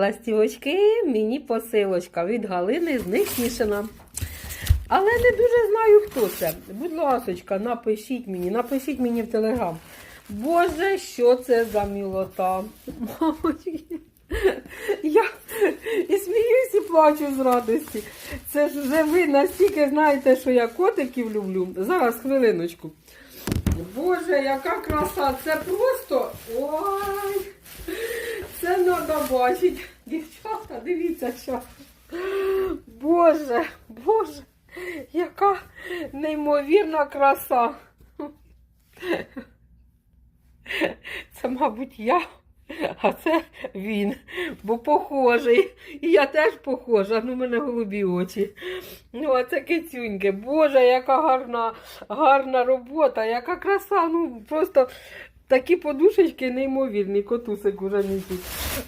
Ластівочки, мені посилочка від Галини з Нетішина. Але не дуже знаю, хто це. Будь ласочка, напишіть мені, напишіть мені в телеграм. Боже, що це за мілота? Мамочки. Я і сміюсь, і плачу з радості. Це ж вже ви настільки знаєте, що я котиків люблю. Зараз хвилиночку. Боже, яка краса! Це просто. Ой! Треба. Дівчата, дивіться, що. Боже, Боже, яка неймовірна краса. Це, мабуть, я, а це він, бо похожий. І я теж похожа, ну в мене голубі очі. Ну, а це кицюньки. Боже, яка гарна, гарна робота, яка краса. Ну, просто такі подушечки неймовірні, котусик уже місяць.